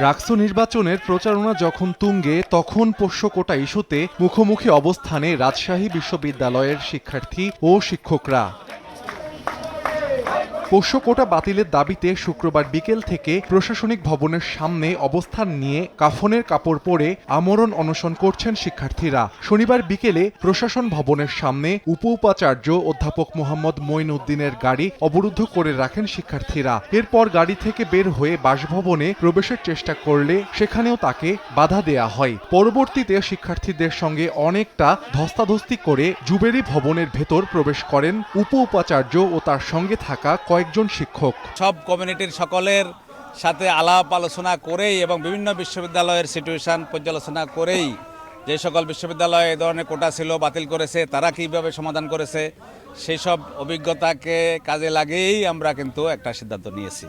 রাকসু নির্বাচনের প্রচারণা যখন তুঙ্গে, তখন পোষ্য কোটা ইস্যুতে মুখোমুখি অবস্থানে রাজশাহী বিশ্ববিদ্যালয়ের শিক্ষার্থী ও শিক্ষকরা। পোষ্য কোটা বাতিলের দাবিতে শুক্রবার বিকেল থেকে প্রশাসনিক ভবনের সামনে অবস্থান নিয়ে কাফনের কাপড় পরে আমরণ অনশন করছেন শিক্ষার্থীরা। শনিবার বিকেলে প্রশাসন ভবনের সামনে উপ উপাচার্য অধ্যাপক মোহাম্মদ মঈন উদ্দিনের গাড়ি অবরুদ্ধ করে রাখেন শিক্ষার্থীরা। এরপর গাড়ি থেকে বের হয়ে বাসভবনে প্রবেশের চেষ্টা করলে সেখানেও তাকে বাধা দেয়া হয়। পরবর্তীতে শিক্ষার্থীদের সঙ্গে অনেকটা ধস্তাধস্তি করে জুবেরি ভবনের ভেতর প্রবেশ করেন উপ উপাচার্য ও তার সঙ্গে থাকা কয়েকজন শিক্ষক। সব কমিউনিটির সকলের সাথে আলাপ আলোচনা করেই এবং বিভিন্ন বিশ্ববিদ্যালয়ের সিচুয়েশন পর্যালোচনা করেই যে সকল বিশ্ববিদ্যালয়ে এ ধরনের কোটা ছিল বাতিল করেছে, তারা কীভাবে সমাধান করেছে সেই সব অভিজ্ঞতাকে কাজে লাগিয়েই আমরা কিন্তু একটা সিদ্ধান্ত নিয়েছি।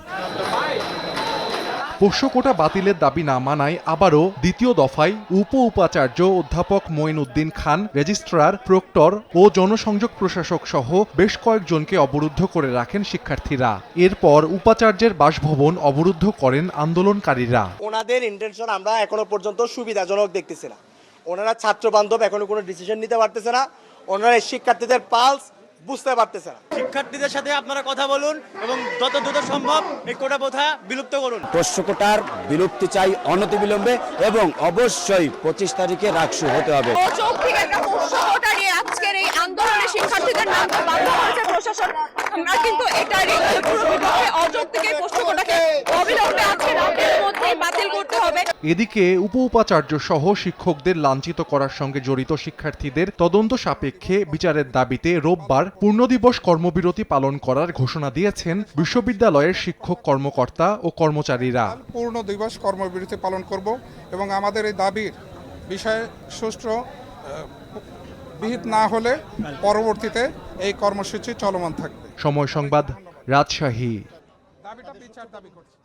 পোষ্য কোটা বাতিলের দাবি না মানায় আবারও দ্বিতীয় দফায় উপ উপাচার্য অধ্যাপক মঈন উদ্দিন খান, রেজিস্ট্রার, প্রক্টর ও জনসংযোগ প্রশাসক সহ বেশ কয়েকজনকে অবরুদ্ধ করে রাখেন শিক্ষার্থীরা। এরপর উপাচার্যের বাসভবন অবরুদ্ধ করেন আন্দোলনকারীরা। ওনাদের ইন্টেনশন আমরা এখনও পর্যন্ত সুবিধাজনক দেখতেছি না। ওনারা ছাত্র বান্ধব এখনও কোনো ডিসিশন নিতে পারতেছে না। ওনারা শিক্ষার্থীদের পালস বুঝতে পারতেছে না। শিক্ষার্থীদের সাথে আপনারা কথা বলুন এবং যত দ্রুত সম্ভব এই কোটা প্রথা বিলুপ্ত করুন। পোষ্যকোটার বিলুপ্তি চাই অনতিবিলম্বে এবং অবশ্যই পঁচিশ তারিখে রাকসু হতে হবে। অযৌক্তিক একটা পোষ্যকতা নিয়ে আজকের এই আন্দোলনে শিক্ষার্থীদের নামতে বাধ্য করেছে প্রশাসন। আমরা কিন্তু এটারই পুরো বিপক্ষে অযৌক্তিক এই পোষ্যকতাকে অবিলম্বে আজকে রাতের মধ্যেই বাতিল করতে হবে। এদিকে উপ উপাচার্য সহ শিক্ষকদের লাঞ্ছিত করার সঙ্গে জড়িত শিক্ষার্থীদের তদন্ত সাপেক্ষে বিচারের দাবিতে রোববার পূর্ণদিবস কর্মবিরতি পালন করার ঘোষণা দিয়েছেন বিশ্ববিদ্যালয়ের শিক্ষক কর্মকর্তা ও কর্মচারীরা। পূর্ণ দিবস কর্মবিরতি পালন করব এবং আমাদের এই দাবির বিষয়ে সুষ্ঠু বিহিত না হলে পরবর্তীতে এই কর্মসূচি চলমান থাকবে। সময় সংবাদ রাজশাহী। দাবিটা বিচার দাবি করছি।